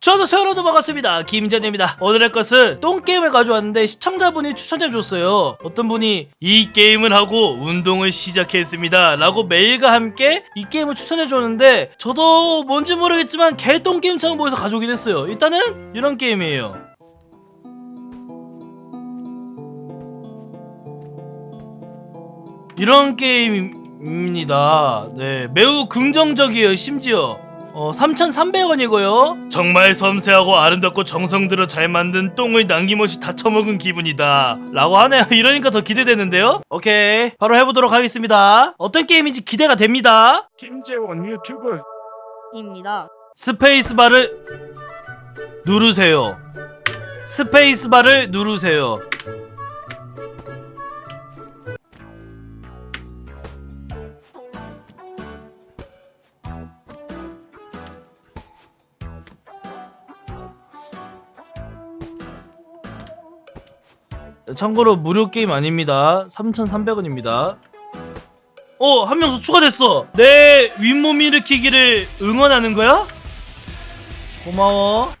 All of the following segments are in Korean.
저도 세월호도 반갑습니다. 김재현입니다. 오늘의 것은 똥게임을 가져왔는데 시청자분이 추천해줬어요. 어떤 분이 이 게임을 하고 운동을 시작했습니다. 라고 메일과 함께 이 게임을 추천해줬는데 저도 뭔지 모르겠지만 개똥게임처럼 보여서 가져오긴 했어요. 일단은 이런 게임이에요. 이런 게임입니다. 네 매우 긍정적이에요 심지어 어, 3,300원이고요. 정말 섬세하고 아름답고 정성 들어 잘 만든 똥을 남김없이 다 처먹은 기분이다. 라고 하네요. 이러니까 더 기대되는데요? 오케이. 바로 해보도록 하겠습니다. 어떤 게임인지 기대가 됩니다. 김재원 유튜브 입니다. 스페이스바를 누르세요. 스페이스바를 누르세요. 참고로 무료 게임 아닙니다. 3,300원입니다. 어, 한명 추가됐어. 내 윗몸 일으키기를 응원하는 거야? 고마워.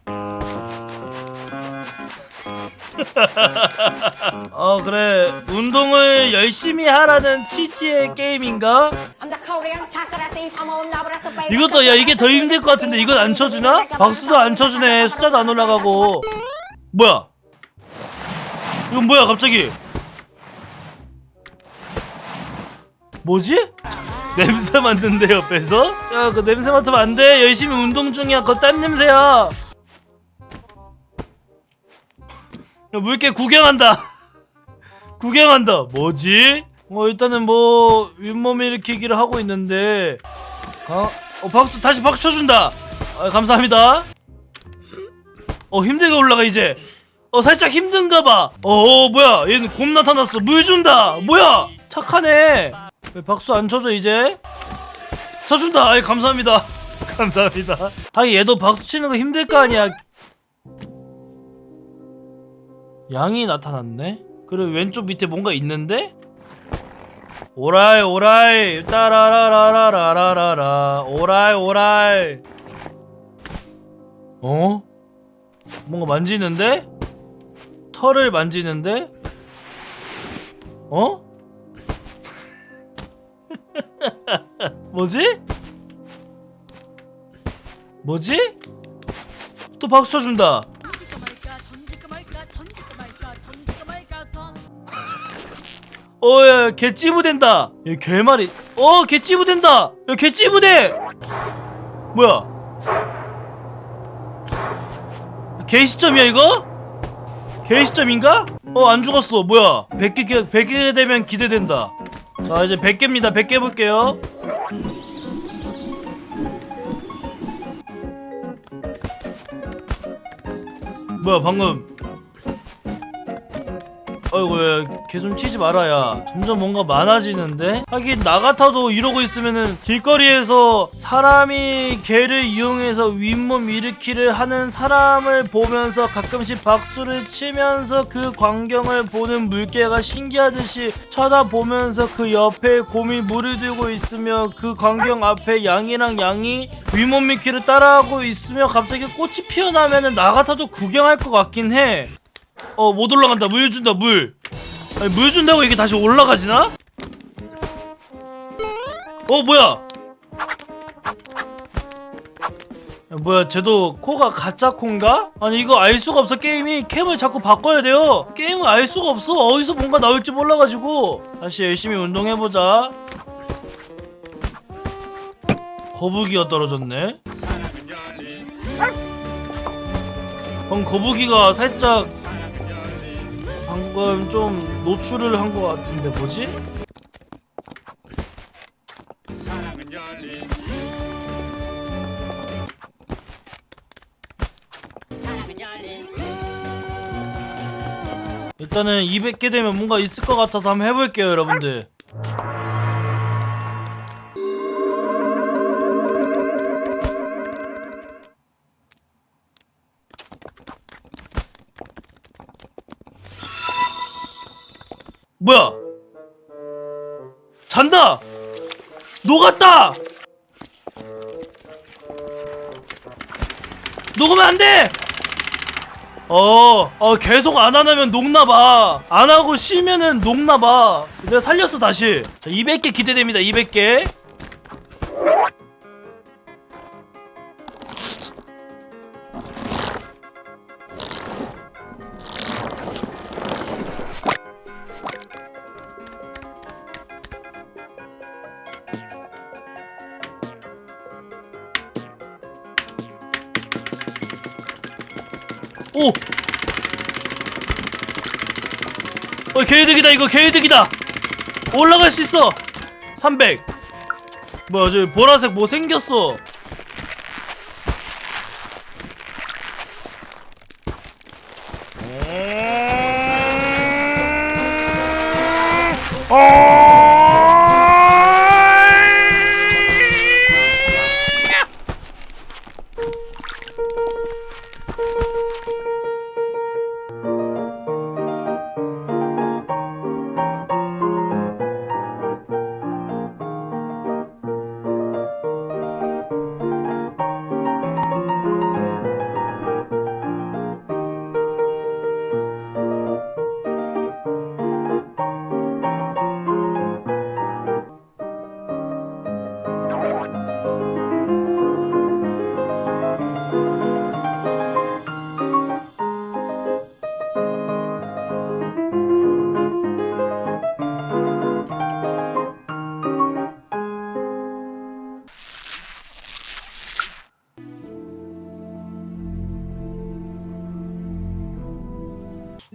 어 그래 운동을 열심히 하라는 취지의 게임인가? 이것도 야 이게 더 힘들 것 같은데 이건 안 쳐주나? 박수도 안 쳐주네 숫자도 안 올라가고 뭐야 이건 뭐야 갑자기? 뭐지? 냄새 맡는데 옆에서? 야 그 냄새 맡으면 안돼. 열심히 운동 중이야. 그거 땀 냄새야. 야 물개 구경한다. 구경한다. 뭐지? 어 일단은 뭐 윗몸 일으키기를 하고 있는데. 어? 어 박수 다시 박수 쳐준다. 아, 감사합니다. 어 힘들게 올라가 이제 어 살짝 힘든가 봐. 어, 어 뭐야 얘는 곰 나타났어. 물 준다. 뭐야 착하네. 왜 박수 안 쳐줘 이제? 쳐준다. 아이 감사합니다. 감사합니다. 하긴 얘도 박수 치는 거 힘들 거 아니야. 양이 나타났네. 그리고 왼쪽 밑에 뭔가 있는데? 오라이 오라이 따라라라라라라라 오라이 오라이 어? 뭔가 만지는데? 털을 만지는데? 어? 뭐지? 뭐지? 또 박수 쳐준다. 어, 야, 개 찌부된다. 야, 개말이. 어, 개 찌부된다. 야, 개 찌부대. 뭐야? 개 시점이야 이거? 개 시점인가? 어, 안 죽었어. 뭐야? 100개 100개 되면 기대된다. 자, 이제 100개입니다. 100개 볼게요. 뭐야, 방금 어이구 개좀 치지 말아야 점점 뭔가 많아지는데 하긴 나 같아도 이러고 있으면은 길거리에서 사람이 개를 이용해서 윗몸 일으키를 하는 사람을 보면서 가끔씩 박수를 치면서 그 광경을 보는 물개가 신기하듯이 쳐다보면서 그 옆에 곰이 물을 들고 있으며 그 광경 앞에 양이랑 양이 윗몸 밀키를 따라하고 있으며 갑자기 꽃이 피어나면은 나 같아도 구경할 것 같긴 해. 어 못 올라간다. 물 준다 물. 아니 물 준다고 이게 다시 올라가지나? 어 뭐야? 야, 뭐야 쟤도 코가 가짜 콘가? 아니 이거 알 수가 없어. 게임이 캠을 자꾸 바꿔야 돼요. 게임을 알 수가 없어. 어디서 뭔가 나올지 몰라가지고. 다시 열심히 운동해보자. 거북이가 떨어졌네. 방 거북이가 살짝 방금 좀 노출을 한 것 같은데 뭐지? 일단은 200개 되면 뭔가 있을 것 같아서 한번 해볼게요 여러분들 잔다! 녹았다! 녹으면 안 돼! 어, 어 계속 안 하면 녹나봐. 안 하고 쉬면은 녹나봐. 내가 살렸어 다시. 자, 200개 기대됩니다 200개 오! 어, 개이득이다, 이거 개이득이다! 올라갈 수 있어! 300! 뭐야, 저 보라색 뭐 생겼어!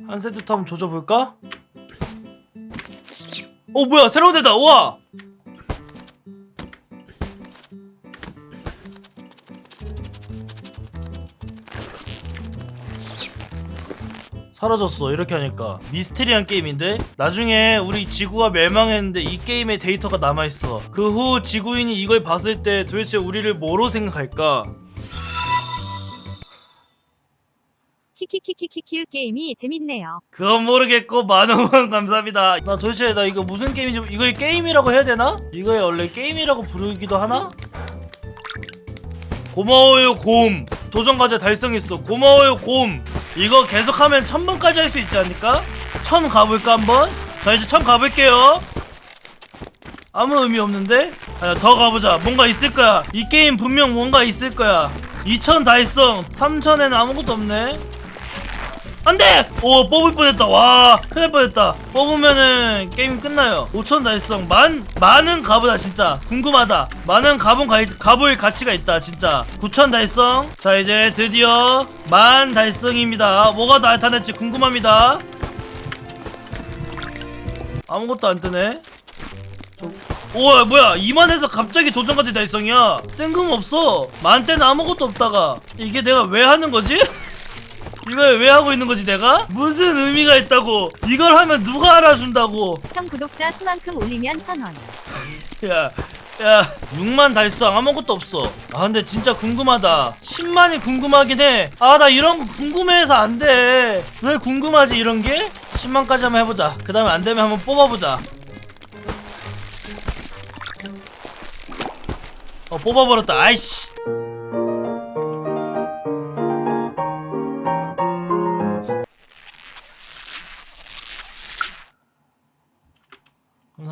한 세트 한번 조져볼까? 어 뭐야 새로운 데다 우와! 사라졌어 이렇게 하니까. 미스테리한 게임인데? 나중에 우리 지구가 멸망했는데 이 게임의 데이터가 남아있어. 그 후 지구인이 이걸 봤을 때 도대체 우리를 뭐로 생각할까 키키키키키키 게임이 재밌네요. 그건 모르겠고 만원 감사합니다 나 도대체 나 이거 무슨 게임인지 이걸 게임이라고 해야 되나? 이거에 원래 게임이라고 부르기도 하나? 고마워요 곰 도전 과제 달성했어 고마워요 곰 이거 계속하면 천 번까지 할 수 있지 않을까? 천 가볼까 한번? 자 이제 천 가볼게요 아무 의미 없는데? 아, 더 가보자 뭔가 있을 거야 이 게임 분명 뭔가 있을 거야 2천 달성 3천에는 아무것도 없네 안돼! 오 뽑을 뻔했다. 와 큰일 날 뻔했다. 뽑으면은 게임 끝나요. 5천 달성. 만 만은 가보다 진짜. 궁금하다. 만은 가본 가, 가볼 가치가 있다 진짜. 9천 달성. 자 이제 드디어 만 달성입니다. 뭐가 나타날지 궁금합니다. 아무것도 안 뜨네. 저- 오 뭐야. 2만에서 갑자기 도전까지 달성이야. 뜬금없어. 만 때는 아무것도 없다가. 이게 내가 왜 하는 거지? 이걸 왜 하고 있는 거지 내가? 무슨 의미가 있다고 이걸 하면 누가 알아준다고 형 구독자 수만큼 올리면 천 원. 야, 야, 6만 달성 아무것도 없어. 아, 근데 진짜 궁금하다. 10만이 궁금하긴 해. 아, 나 이런 거 궁금해서 안 돼. 왜 궁금하지, 이런 게? 10만까지 한번 해보자. 그 다음에 안 되면 한번 뽑아보자. 어, 뽑아버렸다. 아이씨.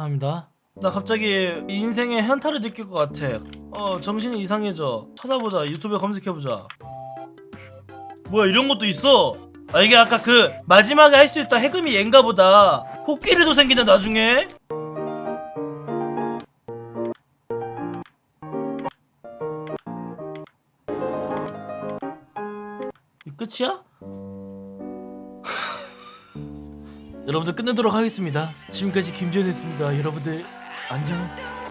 감사합니다. 나 갑자기 인생의 현타를 느낄 것 같아. 어, 정신이 이상해져. 찾아보자. 유튜브에 검색해보자. 뭐야, 이런 것도 있어. 아, 이게 아까 그 마지막에 할 수 있다 해금이 얘인가 보다. 코끼리도 생기네, 나중에. 이 끝이야? 여러분들 끝내도록 하겠습니다. 지금까지 김지현이었습니다. 여러분들 안녕.